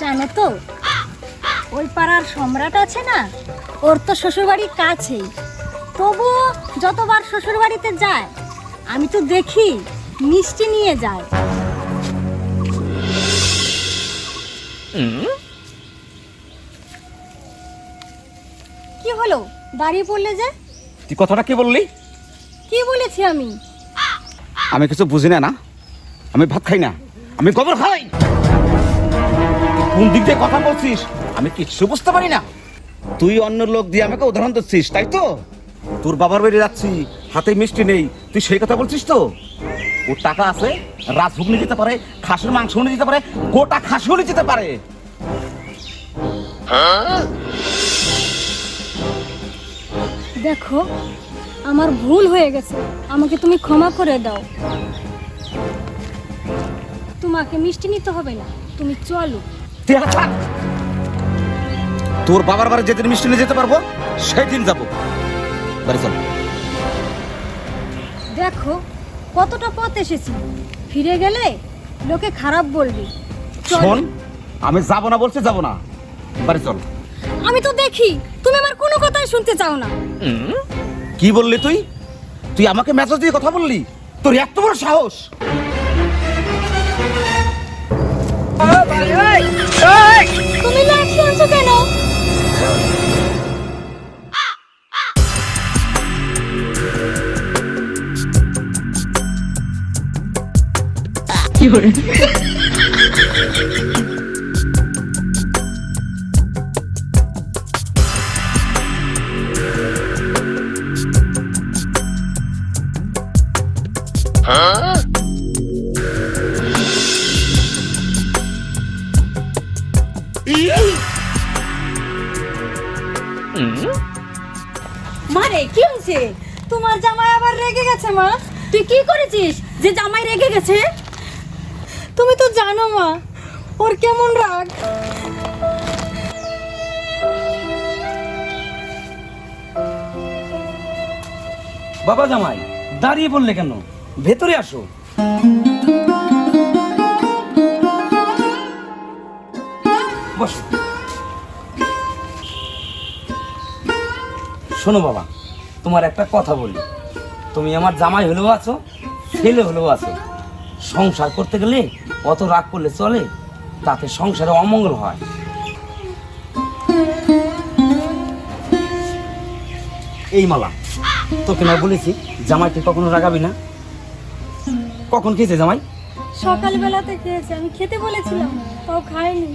জানো তো ওই পাড়ার সম্রাট আছে না? ওর তো শ্বশুরবাড়ির কাছেই। তবুও যতবার শ্বশুরবাড়িতে যায় আমি তো দেখি মিষ্টি নিয়ে যায়। কি হলো? দাঁড়িয়ে পড়লে যে? তুই কথাটা কি বললি? কি বলেছি আমি? আমি কিছু বুঝি না না। আমি ভাত খাই না। আমি গোবর খাই। কোন দিক দিয়ে কথা বলছিস? আমি কিচ্ছু বুঝতে পারি না। তুই অন্য লোক দিয়ে আমাকে উদাহরণ দিচ্ছিস তাই তো? তোর বাবার বাড়ি যাচ্ছি হাতে মিষ্টি নেই। তুই সেই কথা বলছিস তো? ওর টাকা আছে রাজভোগ নিয়ে যেতে পারে খাসির মাংস নিয়ে যেতে পারে গোটা খাসিও নিয়ে যেতে পারে। দেখো আমার ভুল হয়ে গেছে। আমাকে তুমি ক্ষমা করে দাও। তোমাকে মিষ্টি নিতে হবে না। তুমি চলো। তোর বাবার বাড়ি যেদিন মিষ্টি নিয়ে যেতে পারব সেই দিন যাব। বাড়ি চল। দেখো কতটা পথ এসেছি। ফিরে গেলে লোকে খারাপ বলবে। শোন আমি যাব না বলছি যাব না। বাড়ি চল। আমি তো দেখি তুমি আমার কোনো কথাই শুনতে চাও না। কি বললি তুই? তুই আমাকে মেসেজ দিয়ে কথা বললি? তোর এত বড় সাহস! তুমি লাঠি আনছো কেন? মারে কি হয়েছে? তোমার জামাই আবার রেগে গেছে মা? তুই কি করেছিস? যে জামাই রেগে গেছে? তুমি তো জানো মা ওর কেমন রাগ। বাবা জামাই দাঁড়িয়ে বললে কেন? ভেতরে আসো। শোনো বাবা তোমার একটা কথা বলি। তুমি আমার জামাই হলেও আছো ছেলে হলেও আছো। সংসার করতে গেলে অত রাগ করলে চলে তাতে সংসারে অমঙ্গল হয়। এই মালা তোকে না বলেছি জামাইকে কখনো রাগাবি না? কখন খেয়েছে জামাই? সকালবেলাতে খেয়েছে আমি খেতে বলেছিলাম তাও খাইনি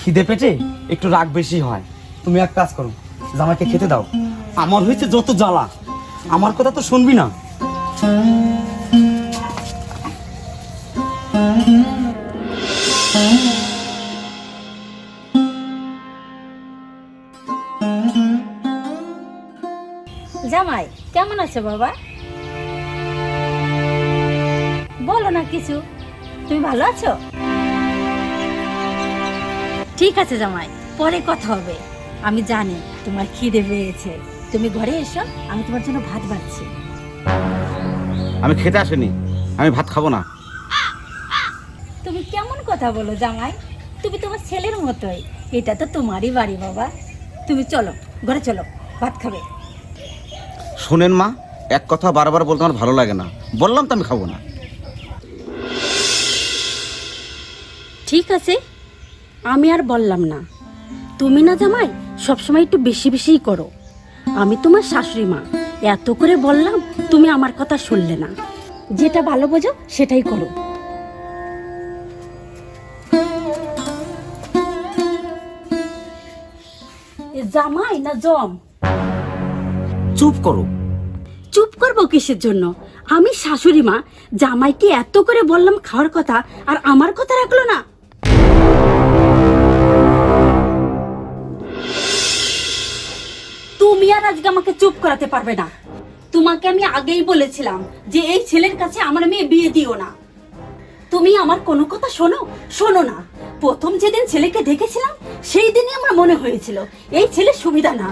খিদে পেটে একটু রাগ বেশি হয়। তুমি এক কাজ করো জামাইকে খেতে দাও। আমার হয়েছে যত জ্বালা। আমার কথা তো শুনবি না। জামাই, কেমন আছো বাবা? বলো না কিছু। তুমি ভালো আছো? ঠিক আছে জামাই, পরে কথা হবে। আমি জানি। তোমার খিদে পেয়েছে। তুমি ঘরে এসো আমি তোমার জন্য ভাত বাড়ছি। আমি খেতে আসিনি আমি ভাত খাব না। তুমি কেমন কথা বলো জামাই? তুমি তোমার ছেলের মতোই। এটা তো তোমারই বাড়ি বাবা। তুমি চলো ঘরে চলো ভাত খাবে। শোনেন মা এক কথা বারবার বলতে আমার ভালো লাগে না। বললাম তো আমি খাব না। ঠিক আছে আমি আর বললাম না। তুমি না জামাই সবসময় একটু বেশি বেশিই করো। আমি তোমার শাশুড়ি মা। এত করে বললাম তুমি আমার কথা শুনলে না। যেটা ভালো বোঝো সেটাই করো। জামাই না জম? চুপ করো। চুপ করব কিসের জন্য? আমি শাশুড়ি মা জামাইকে এত করে বললাম খাওয়ার কথা আর আমার কথা রাখল না। তুমি আর আজকে আমাকে চুপ করাতে পারবে না। তোমাকে আমি আগেই বলেছিলাম যে এই ছেলের কাছে আমার মেয়ে বিয়ে দিও না। তুমি আমার কোনো কথা শোনো? শোনো না। প্রথম যেদিন ছেলেকে দেখেছিলাম সেই দিনই আমার মনে হয়েছিল এই ছেলে সুবিধা না।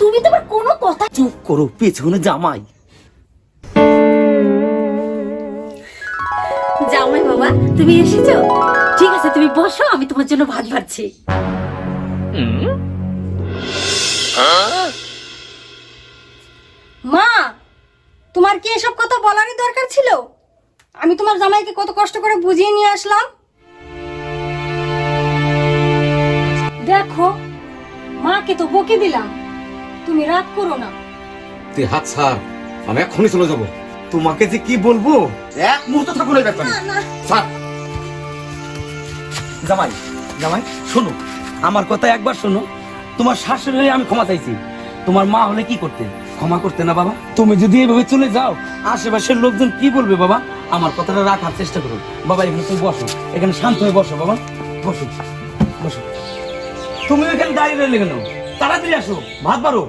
তুমি তোমার কোনো কথা চুপ করো পেছনে জামাই। জামাই বাবা তুমি এসেছ? ঠিক আছে তুমি বসো আমি তোমার জন্য ভাত ভাবছি মা তোমার কি এসব কথা বলারই দরকার ছিল? আমি তোমার জামাইকে কত কষ্ট করে বুঝিয়ে নিয়ে আসলাম। দেখো মাকে তো বকে দিলাম। তুমি রাগ করো না। তুই হাত ছাড় আমি এখনই চলে যাব। তোমাকে যে কি বলব? এক মুহূর্ত থাকুন এই ব্যাপারে। ছাড়। জামাই জামাই শোনো আমার কথা একবার শোনো। তোমার শাশুড়ি হয়ে আমি ক্ষমা চাইছি। তোমার মা হলে কি করতে? ক্ষমা করতে না, বাবা। তুমি যদি এভাবে চলে যাও, আশেপাশের লোকজন কি বলবে, বাবা? আমার কথাটা রাখার চেষ্টা করুন বাবা, এখানে তুমি বসো। এখানে শান্ত হয়ে বসো, বাবা। বসো। বসো। তুমি এখানে দাঁড়িয়ে রইলে কেন? তাড়াতাড়ি আসো। ভাত বারো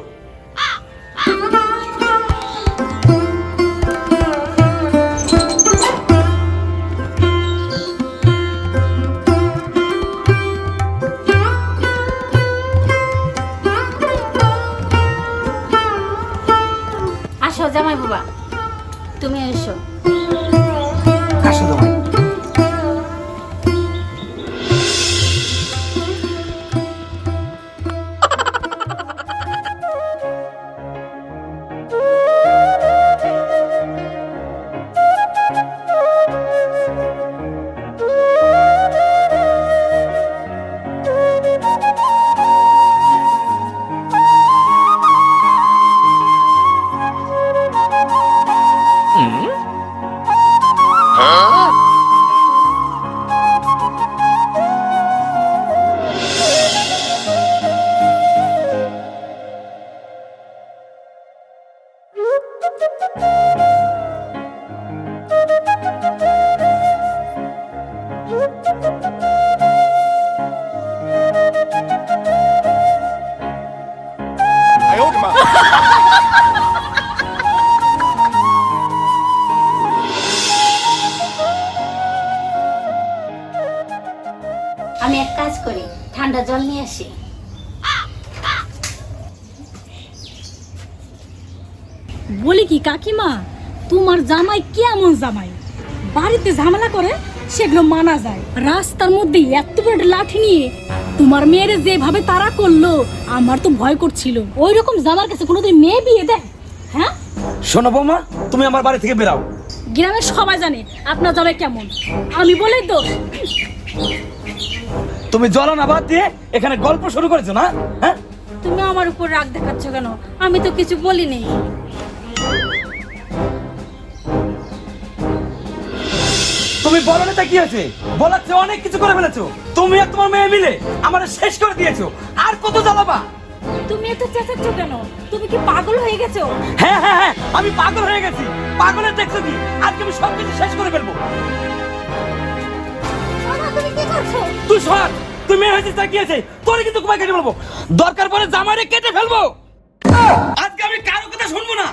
জল নিয়ে আসি। বলি কি কাকিমা তোমার জামাই কেমন জামাই? বাড়িতে ঝামেলা করে সেগুলো মানা যায়। রাস্তার মধ্যে এত বড় লাঠি নিয়ে তোমার মেয়ের যেভাবে তারা করল আমার তো ভয় করছিল। ওই রকম জামার কাছে কোনোদিন মেয়ে বিয়ে দেয়? হ্যাঁ? শোনো বৌমা তুমি আমার বাড়ি থেকে বেরাও গ্রামের সবাই জানে আপনার জামাই কেমন। আমি বলেই দোষ তুমি জ্বলানা বাদ দিয়ে এখানে গল্প শুরু করেছ না? হ্যাঁ? তুমি আমার উপর রাগ দেখাচ্ছ কেন? আমি তো কিছু বলিনি। তুমি বলো না তা কি হয়েছে? বলার চেয়ে অনেক কিছু করে ফেলেছো। তুমি আর তোমার মেয়ে মিলে আমার শেষ করে দিয়েছ। আর কত জ্বালাবা? তুমি এত চেঁচাচ্ছ কেন? তুমি কি পাগল হয়ে গেছো? হ্যাঁ হ্যাঁ হ্যাঁ আমি পাগল হয়ে গেছি। পাগলের দেখছ কি? আজকে আমি সব কিছু শেষ করে ফেলব। তুই সর। তুই মেয়ে হয়েছিস তা কি হয়েছে? তোরে কিন্তু কুমায় কেটে ফেলব। দরকার পড়ে জামাইরে কেটে ফেলব। আজকে আমি কারও কথা শুনব না।